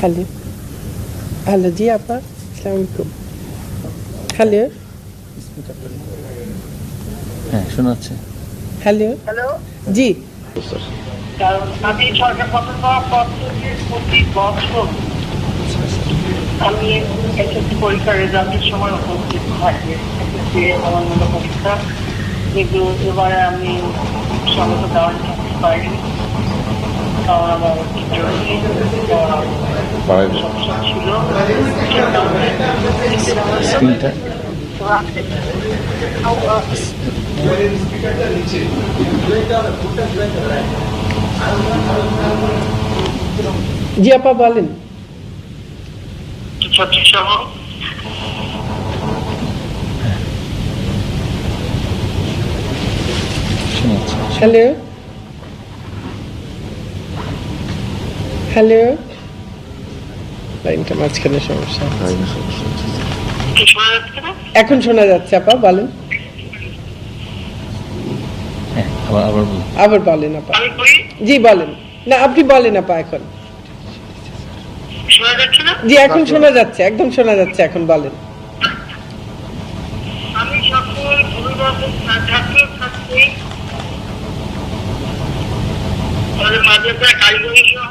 Hello hello জি আপা আসসালামাইকুম hello হ্যাঁ যাচ্ছে হ্যালো হ্যালো জি কারণ আমি সরকার প্রতি বছর আমি এসএসসি পরীক্ষার রেজাল্টের সময় উপস্থিত থাকি এসএসসি পরীক্ষা কিন্তু এবারে আমি সমস্ত দেওয়ার পাইনি কারণ আমার সমস্যা ছিল স্ক্রিনটা জি আপা বলেন। হ্যালো। হ্যালো। লাইনটা মাঝখানে সমস্যা এখন শোনা যাচ্ছে আপা বলেন। হ্যাঁ আবার আবার বলুন। আবার বলেন আপা। জি বলেন। না আপনি বলেন আপা এখন। শোনা যাচ্ছে না? জি এখন শোনা যাচ্ছে একদম শোনা যাচ্ছে এখন বলেন। আমি সকল অভিভাবক ছাত্র ছাত্রী মাদ্রাসা কারিগরি সহ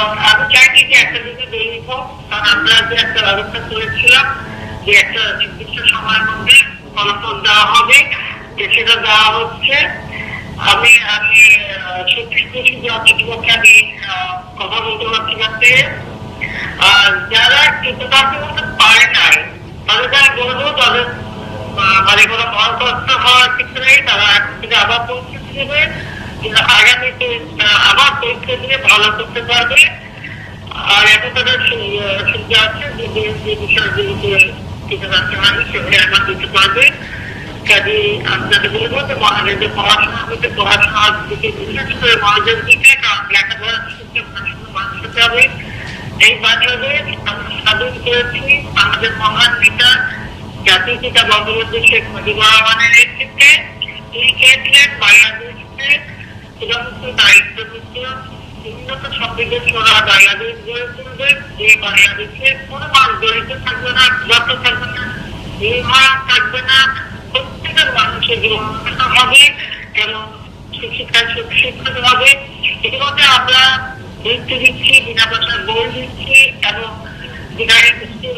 এবং আমি চাইছি যে একটা দিকে দেরি হোক, কারণ আমরা যে একটা ব্যবস্থা করেছিলাম যে একটা নির্দিষ্ট সময়ের মধ্যে ফলাফল দেওয়া হবে সেটা দেওয়া হচ্ছে। আমি আমি সত্যি খুশি যে অতিথিপক্ষে আমি কথা বলতে পারছি যাতে যারা কৃতকার্য করতে পারে নাই, তাদেরকে আমি বলব তাদের মানে কোনো মহাকষ্ট হওয়ার কিছু নেই, তারা আবার দেবে। কিন্তু আগামীতে আবার পরীক্ষা দিয়ে ভালো করতে পারবে। আর এখন তাদের সুবিধা আছে যে যে- যে বিষয়ে যেগুলো কৃতকার্য হয়নি সেগুলো আমার দিতে পারবে। কাজে আপনাদের বলব যে মহারাজের পড়াশোনার মধ্যে পড়াশোনার দিকে বিশেষ করে মনোযোগ দিতে কারণ লেখাপড়ার পড়াশোনা মানুষ হতে হবে। এই বাংলাদেশ আমরা স্বাধীন করেছি, আমাদের মহান নেতা, জাতির পিতা বঙ্গবন্ধু শেখ মুজিবুর রহমানের নেতৃত্বে। তিনি চেয়েছিলেন বাংলাদেশকে চূড়ান্ত দায়িত্ব উন্নত সমৃদ্ধ সোনা, বাংলাদেশ গড়ে তুলবে, যে বাংলাদেশে কোনো মানুষ দরিদ্র থাকবে না যত থাকবে না নির্ভর থাকবে না, প্রত্যেকের মানুষের জীবন হবে এবং শিক্ষায় শিক্ষিত হবে। ইতিমধ্যে আমরা বৃত্তি দিচ্ছি বিনা পয়সার বই দিচ্ছি এবং বিনায়ক স্কুল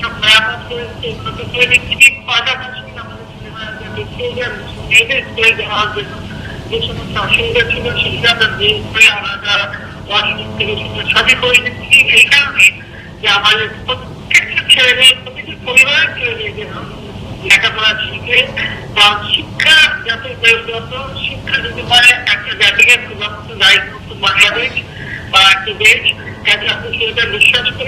সব মেরামত করেছি, উন্নত করে দিচ্ছি পাশাপাশি আমাদের যে সমস্ত অসুবিধা ছিল সেটা আমরা দূর করে আমরা ওয়াশরুম থেকে সেটা সবই করে দিচ্ছি এই কারণে যে আমাদের প্রত্যেকটা ছেলেমেয়ে প্রতিটি পরিবারের ছেলেমেয়ে যেন লেখাপড়া শিখে বা শিক্ষা যাতে যত শিক্ষা দিতে পারে একটা জাতিকে দায়িত্ব বাংলাদেশ বা একটি দেশ যাতে আপনি সেটা বিশ্বাস করি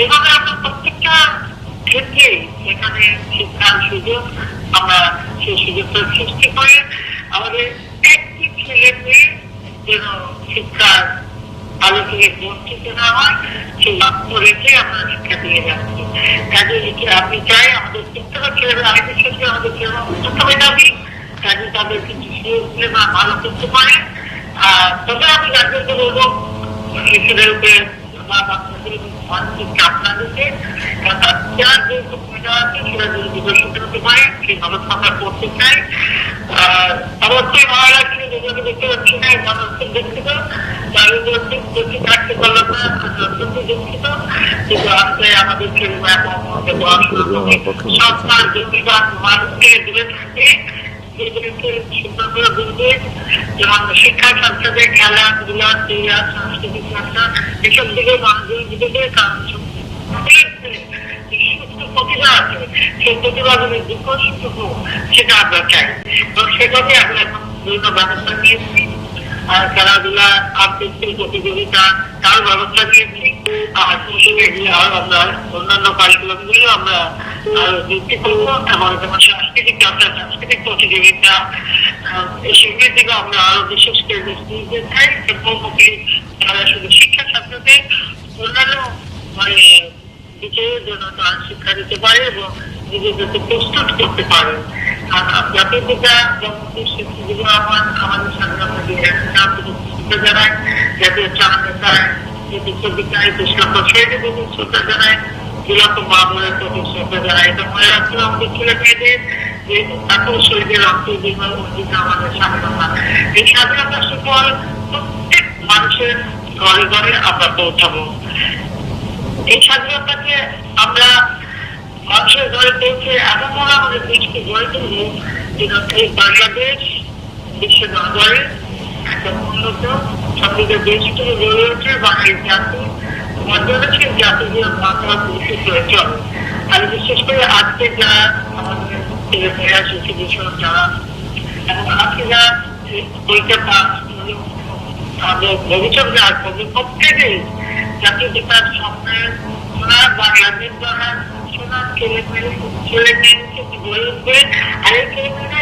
এভাবে আমরা প্রত্যেকটা ক্ষেত্রে যেখানে শিক্ষার সুযোগ আমরা সেই সুযোগটা সৃষ্টি করে আমাদের একটি ছেলে মেয়ে যেন শিক্ষার আলো থেকে বঞ্চিত না হয়, সেই লক্ষ্য রেখে আমরা শিক্ষা দিয়ে যাচ্ছি। কাজে আমি চাই, আমাদের ছেলেমেয়ে আমি বিশ্বাস করি আমাদের ছেলেমেয়ে উন্নত মেধাবী কাজে তাদের কিছু সুযোগ দিলে ভালো করতে পারে। তবে আমি গার্জেনকে বলব শিশুদের উপরে সেই ব্যবস্থা করতে চাই আর আমার তো মহারাষ্ট্রে যেগুলো দেখতে পাচ্ছি না মানুষ খুব দুঃখিত বেশি থাকতে পারলাম না অত্যন্ত দুঃখিত কিন্তু আজকে আমাদের পড়াশোনা সরকার মানুষকে থাকে যেমন শিক্ষা ছাত্রদের খেলাধুলা ক্রীড়া সাংস্কৃতিক চর্চা এসব দিকে মানুষজন কারণ প্রতিভা আছে সেই প্রতিভাগুলি বিকশিত হোক সেটা আমরা চাই এবং সেটাকে আমরা এখন বিভিন্ন ব্যবস্থা নিয়েছি আর খেলাধুলা আবৃত্তির প্রতিযোগিতা তার ব্যবস্থা নিয়েছি আর আমরা অন্যান্য কারিকুলামগুলো আমরা আরও বৃদ্ধি করব এবং সাংস্কৃতিক প্রতিযোগিতা সেগুলির আরও বিশেষ করে চাই এবং তারা শুধু শিক্ষা ছাত্রদের অন্যান্য মানে জন্য তার শিক্ষা দিতে পারে এবং নিজেদেরকে প্রস্তুত করতে পারে। জাতীয় পিতা যেমন আমার, আমাদের সাথে আমাদের শ্রদ্ধা জানায় জাতীয় চান নেতায় বিশ্ববিদ্যালয় সেটি প্রতি শ্রদ্ধা জানায়। ছেলে মেয়েদের যে এত শরীরের রক্ত বিনিময় অধিকার আমাদের স্বাধীনতা এই স্বাধীনতা সুফল প্রত্যেক মানুষের ঘরে ঘরে আমরা পৌঁছাবো। এই স্বাধীনতাকে আমরা মানুষের ঘরে পৌঁছে এমন মনে আমাদের দেশকে তুলব যেন বাংলাদেশ বিশ্বের নগরে একটা উন্নত সমৃদ্ধ দেশ হিসেবে গড়ে ওঠে জাতি মর্যাদাশীল জাতি যে মাত্রা বিশেষ চলে আমি বিশেষ করে আজকে যারা আমাদের ছেলে মেয়েরা শিশু বিষয় যারা এবং আজকে যারা বইটা পাস আমাদের ভবিষ্যৎ যারা করবে প্রত্যেকেই জাতীয় পিতার স্বপ্নের সোনার বাংলাদেশ সোনার ছেলে মেয়ে ছেলে মেয়েকে গড়ে আর এই ছেলে প্রধানমন্ত্রী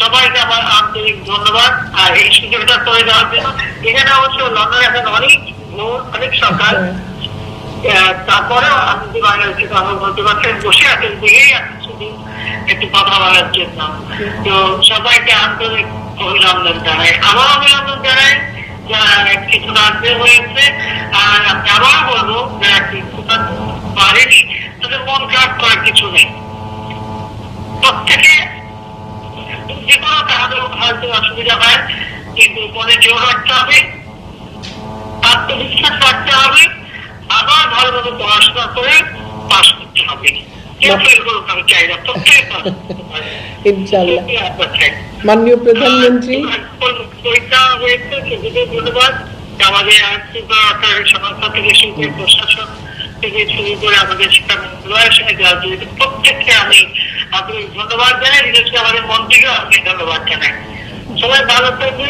সবাইকে আমার আন্তরিক ধন্যবাদ। আর এই সুযোগটা করে দেওয়ার জন্য এখানে অবশ্য লন্ডন এখন অনেক ভোর অনেক সকাল। তারপরেও আমি যে বাংলাদেশে কথা বলতে পারছি আমি বসে আছি দিকেই আছি শুধু একটু কথা বলার জন্য। তো সবাইকে আন্তরিক অভিনন্দন জানাই। আমার অভিনন্দন জানাই যারা কিছু রাজ্যে হয়েছে। আর আমি আবার বলব যারা কিছু পারেনি তাদের মন খারাপ করার কিছু নেই। প্রত্যেকে যে কোনো হয়তো অসুবিধা হয় কিন্তু মনে জোর রাখতে হবে আত্মবিশ্বাস রাখতে হবে আবার ভালোভাবে পড়াশোনা করে পাশ করতে হবে। ইনশাল্লাহ। মাননীয় প্রধানমন্ত্রী। পরীক্ষা হয়েছে সেদিকে ধন্যবাদ। আমাদের সংস্থা থেকে শুরু করে প্রশাসন থেকে শুরু করে আমাদের শিক্ষা মন্ত্রণালয়ের সঙ্গে প্রত্যেককে আমি আপনাকে ধন্যবাদ জানাই, বিশেষ করে আমাদের মন্ত্রীকে আপনি ধন্যবাদ জানাই। সবাই ভালো থাকবে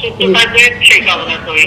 সুস্থ থাকবে সেই কামনা করি।